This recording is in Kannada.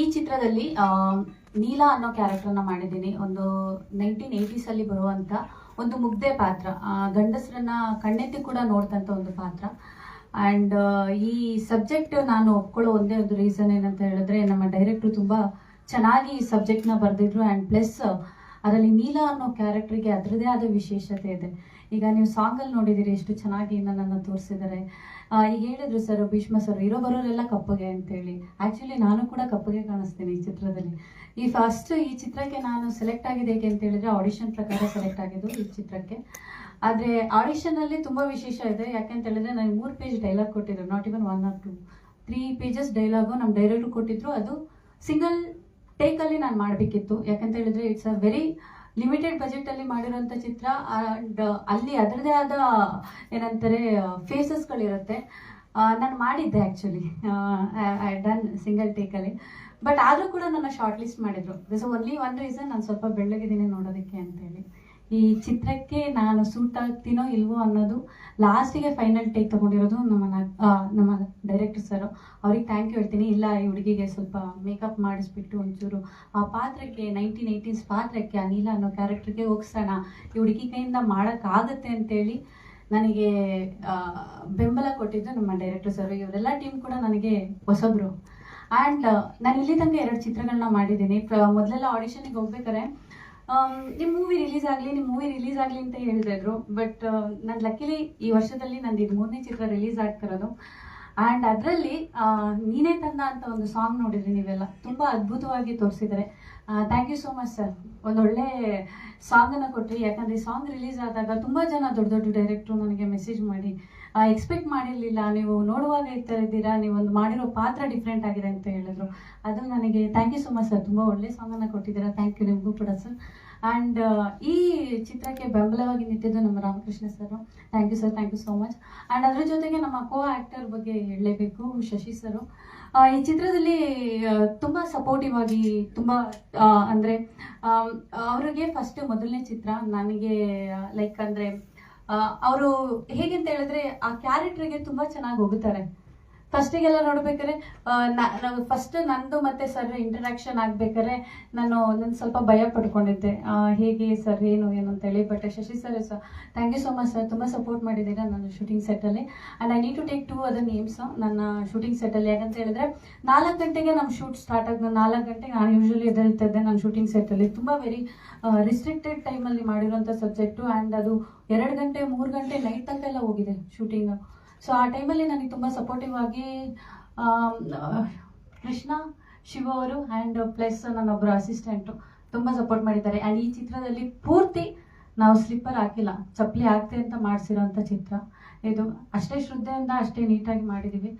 ಈ ಚಿತ್ರದಲ್ಲಿ ನೀಲಾ ಅನ್ನೋ ಕ್ಯಾರೆಕ್ಟರ್ನ ಮಾಡಿದ್ದೀನಿ. ಒಂದು ನೈನ್ಟೀನ್ ಏಯ್ಟೀಸಲ್ಲಿ ಬರುವಂಥ ಒಂದು ಮುಗ್ಧೆ ಪಾತ್ರ. ಗಂಡಸರನ್ನ ಕಣ್ಣೆತ್ತಿ ಕೂಡ ನೋಡ್ತಂಥ ಒಂದು ಪಾತ್ರ. ಆ್ಯಂಡ್ ಈ ಸಬ್ಜೆಕ್ಟ್ ನಾನು ಒಪ್ಕೊಳ್ಳೋ ಒಂದೇ ಒಂದು ರೀಸನ್ ಏನಂತ ಹೇಳಿದ್ರೆ, ನಮ್ಮ ಡೈರೆಕ್ಟ್ರು ತುಂಬ ಚೆನ್ನಾಗಿ ಈ ಸಬ್ಜೆಕ್ಟ್ನ ಬರೆದಿದ್ರು. ಆ್ಯಂಡ್ ಪ್ಲಸ್ ಅದರಲ್ಲಿ ನೀಲಾ ಅನ್ನೋ ಕ್ಯಾರೆಕ್ಟ್ರಿಗೆ ಅದರದೇ ಆದ ವಿಶೇಷತೆ ಇದೆ. ಈಗ ನೀವು ಸಾಂಗಲ್ಲಿ ನೋಡಿದ್ದೀರಿ, ಎಷ್ಟು ಚೆನ್ನಾಗಿ ನನ್ನನ್ನು ತೋರಿಸಿದ್ದಾರೆ. ಈಗ ಹೇಳಿದ್ರು ಸರ್ ಭೀಷ್ಮ ಸರ್ ಇರೋ ಬರೋರೆಲ್ಲ ಕಪ್ಪಗೆ ಅಂತೇಳಿ. ಆ್ಯಕ್ಚುಲಿ ನಾನು ಕೂಡ ಕಪ್ಪಗೆ ಕಾಣಿಸ್ತೀನಿ ಈ ಚಿತ್ರದಲ್ಲಿ. ಈ ಫಸ್ಟ್ ಈ ಚಿತ್ರಕ್ಕೆ ನಾನು ಸೆಲೆಕ್ಟ್ ಆಗಿದೆ ಏಕೆ ಅಂತ ಹೇಳಿದ್ರೆ ಆಡಿಷನ್ ಪ್ರಕಾರ ಸೆಲೆಕ್ಟ್ ಆಗಿದ್ದು ಈ ಚಿತ್ರಕ್ಕೆ. ಆದರೆ ಆಡಿಷನಲ್ಲಿ ತುಂಬ ವಿಶೇಷ ಇದೆ. ಯಾಕೆಂತ ಹೇಳಿದ್ರೆ, ನನಗೆ ಮೂರು ಪೇಜ್ ಡೈಲಾಗ್ ಕೊಟ್ಟಿದ್ರು not even one or two three pages dialogue ನಮ್ಮ ಡೈರೆಕ್ಟ್ರು ಕೊಟ್ಟಿದ್ರು. ಅದು ಸಿಂಗಲ್ ಟೇಕಲ್ಲಿ ನಾನು ಮಾಡಬೇಕಿತ್ತು. ಯಾಕಂತ ಹೇಳಿದ್ರೆ ಇಟ್ಸ್ ಅ ವೆರಿ ಲಿಮಿಟೆಡ್ ಬಜೆಟಲ್ಲಿ ಮಾಡಿರೋಂಥ ಚಿತ್ರ ಅಂಡ್ ಅಲ್ಲಿ ಅದರದೇ ಆದ, ಏನಂತಾರೆ ಫೇಸಸ್ಗಳಿರುತ್ತೆ ನಾನು ಮಾಡಿದ್ದೆ ಆ್ಯಕ್ಚುಲಿ ಐ ಡನ್ ಸಿಂಗಲ್ ಟೇಕಲ್ಲಿ ಬಟ್ ಆದರೂ ಕೂಡ ನನ್ನ ಶಾರ್ಟ್ ಲಿಸ್ಟ್ ಮಾಡಿದ್ರು. ದಿಸ್ ಓನ್ಲಿ ಒನ್ ರೀಸನ್ ನಾನು ಸ್ವಲ್ಪ ಬೆಳ್ಳಗಿದ್ದೀನಿ ನೋಡೋದಕ್ಕೆ ಅಂತೇಳಿ. ಈ ಚಿತ್ರಕ್ಕೆ ನಾನು ಸೂಟ್ ಆಗ್ತೀನೋ ಇಲ್ವೋ ಅನ್ನೋದು ಲಾಸ್ಟಿಗೆ ಫೈನಲ್ ಟೇಕ್ ತಗೊಂಡಿರೋದು ನಮ್ಮ ನಮ್ಮ ಡೈರೆಕ್ಟರ್ ಸರು ಅವ್ರಿಗೆ ಥ್ಯಾಂಕ್ ಯು ಹೇಳ್ತೀನಿ. ಇಲ್ಲ, ಈ ಹುಡುಗಿಗೆ ಸ್ವಲ್ಪ ಮೇಕಪ್ ಮಾಡಿಸ್ಬಿಟ್ಟು ಒಂಚೂರು ಆ ಪಾತ್ರಕ್ಕೆ ನೈನ್ಟೀನ್ ಏಯ್ಟೀಸ್ ಪಾತ್ರಕ್ಕೆ, ಅನಿಲ ಅನ್ನೋ ಕ್ಯಾರೆಕ್ಟ್ರಿಗೆ ಹೋಗ್ಸೋಣ. ಈ ಹುಡುಗಿ ಕೈಯಿಂದ ಮಾಡೋಕ್ಕಾಗತ್ತೆ ಅಂತೇಳಿ ನನಗೆ ಬೆಂಬಲ ಕೊಟ್ಟಿದ್ದು ನಮ್ಮ ಡೈರೆಕ್ಟರ್ ಸರ್ ಇವರೆಲ್ಲ ಟೀಮ್ ಕೂಡ ನನಗೆ ಹೊಸಬ್ರು. ಆ್ಯಂಡ್ ನಾನು ಇಲ್ಲಿ ತನಕ ಎರಡು ಚಿತ್ರಗಳನ್ನ ಮಾಡಿದ್ದೀನಿ. ಮೊದಲೆಲ್ಲ ಆಡಿಷನಿಗೆ ಹೋಗ್ಬೇಕಾರೆ ನಿಮ್ಮ ಮೂವಿ ರಿಲೀಸ್ ಆಗಲಿ ನಿಮ್ಮ ಮೂವಿ ರಿಲೀಸ್ ಆಗಲಿ ಅಂತ ಹೇಳ್ತಾ ಇದ್ರು. ಬಟ್ ನಾನು ಲಕ್ಕಿಲಿ ಈ ವರ್ಷದಲ್ಲಿ ನಂದು ಇದು ಮೂರನೇ ಚಿತ್ರ ರಿಲೀಸ್ ಆಗ್ತಿರೋದು. ಅಂಡ್ ಅದರಲ್ಲಿ ನೀನೇ ತನ್ನ ಅಂತ ಒಂದು ಸಾಂಗ್ ನೋಡಿದ್ರಿ ನೀವೆಲ್ಲ. ತುಂಬಾ ಅದ್ಭುತವಾಗಿ ತೋರಿಸಿದ್ದಾರೆ thank you so much sir ಒಂದೊಳ್ಳೆ ಸಾಂಗನ್ನು ಕೊಟ್ರಿ. ಯಾಕಂದರೆ ಈ ಸಾಂಗ್ ರಿಲೀಸ್ ಆದಾಗ ತುಂಬ ಜನ ದೊಡ್ಡ ದೊಡ್ಡ ಡೈರೆಕ್ಟ್ರು ನನಗೆ ಮೆಸೇಜ್ ಮಾಡಿ ಎಕ್ಸ್ಪೆಕ್ಟ್ ಮಾಡಿರಲಿಲ್ಲ. ನೀವು ನೋಡುವಾಗ ಥರ ಇದ್ದೀರಾ? ನೀವು ಒಂದು ಮಾಡಿರೋ ಪಾತ್ರ ಡಿಫ್ರೆಂಟ್ ಆಗಿದೆ ಅಂತ ಹೇಳಿದ್ರು. ಅದು ನನಗೆ thank you so much sir ತುಂಬ ಒಳ್ಳೆ ಸಾಂಗನ್ನು ಕೊಟ್ಟಿದ್ದೀರಾ. ಥ್ಯಾಂಕ್ ಯು ನಿಮಗೂ ಕೂಡ ಸರ್ ಆ್ಯಂಡ್ ಈ ಚಿತ್ರಕ್ಕೆ ಬೆಂಬಲವಾಗಿ ನಿಂತಿದ್ದು ನಮ್ಮ Ramakrishna sir thank you sir thank you so much and ಅದ್ರ ಜೊತೆಗೆ ನಮ್ಮ ಕೋ ಆ್ಯಕ್ಟರ್ ಬಗ್ಗೆ ಹೇಳಲೇಬೇಕು, ಶಶಿ ಸರು ಈ ಚಿತ್ರದಲ್ಲಿ ತುಂಬ ಸಪೋರ್ಟಿವ್ ಆಗಿ, ತುಂಬ ಅಂದರೆ ಅವ್ರಿಗೆ ಫಸ್ಟ್ ಮೊದಲನೇ ಚಿತ್ರ ನನಗೆ ಲೈಕ್ ಅಂದರೆ ಅವರು ಹೇಗೆ ಅಂತ ಹೇಳಿದ್ರೆ ಆ ಕ್ಯಾರೆಕ್ಟರ್ಗೆ ತುಂಬಾ ಚೆನ್ನಾಗಿ ಹೋಗುತ್ತಾರೆ ಫಸ್ಟಿಗೆಲ್ಲ ನೋಡ್ಬೇಕಾದ್ರೆ ಫಸ್ಟ್ ನಂದು ಮತ್ತೆ ಸರ್ ಇಂಟ್ರಾಕ್ಷನ್ ಆಗ್ಬೇಕಾದ್ರೆ ನಾನು ನಾನು ಸ್ವಲ್ಪ ಭಯ ಪಡ್ಕೊಂಡಿದ್ದೆ. ಹೇಗೆ ಸರ್, ಏನು ಏನು ಅಂತೇಳಿ but Shashi sir thank you so much sir ತುಂಬ ಸಪೋರ್ಟ್ ಮಾಡಿದ್ದೀರಾ ನನ್ನ shooting ಸೆಟ್ಟಲ್ಲಿ and I need to take two other names ನನ್ನ ಶೂಟಿಂಗ್ ಸೆಟ್ಟಲ್ಲಿ ಯಾಕಂತ ಹೇಳಿದ್ರೆ, ನಾಲ್ಕು ಗಂಟೆಗೆ ನಮ್ಮ ಶೂಟ್ ಸ್ಟಾರ್ಟ್ ಆಗ ನಾಲ್ಕು ಗಂಟೆಗೆ, ನಾನು ಯೂಶಲಿ ಎದ್ದೇಳ್ತಾ ಇದ್ದೆ ನನ್ನ ಶೂಟಿಂಗ್ ಸೆಟ್ಟಲ್ಲಿ ತುಂಬ ವೆರಿ ರಿಸ್ಟ್ರಿಕ್ಟೆಡ್ ಟೈಮಲ್ಲಿ ಮಾಡಿರೋಂಥ ಸಬ್ಜೆಕ್ಟು ಆ್ಯಂಡ್ ಅದು ಎರಡು ಗಂಟೆ, ಮೂರು ಗಂಟೆ ನೈಟ್ ತನಕ ಎಲ್ಲ ಹೋಗಿದೆ ಶೂಟಿಂಗ್ ಸೊ ಆ ಟೈಮಲ್ಲಿ ನನಗೆ ತುಂಬ ಸಪೋರ್ಟಿವ್ ಆಗಿ ಕೃಷ್ಣ, ಶಿವ ಅವರು ಆ್ಯಂಡ್ ಪ್ಲಸ್ ನನ್ನೊಬ್ಬರು ಅಸಿಸ್ಟೆಂಟು ತುಂಬ ಸಪೋರ್ಟ್ ಮಾಡಿದ್ದಾರೆ. ಆ್ಯಂಡ್ ಈ ಚಿತ್ರದಲ್ಲಿ ಪೂರ್ತಿ ನಾವು ಸ್ಲಿಪ್ಪರ್ ಹಾಕಿಲ್ಲ. ಚಪ್ಪಲಿ ಹಾಕ್ತೆ ಅಂತ ಮಾಡಿಸಿರೋಂಥ ಚಿತ್ರ. ಇದು ಅಷ್ಟೇ ಶ್ರದ್ಧೆಯಿಂದ ಅಷ್ಟೇ ನೀಟಾಗಿ ಮಾಡಿದ್ದೀವಿ.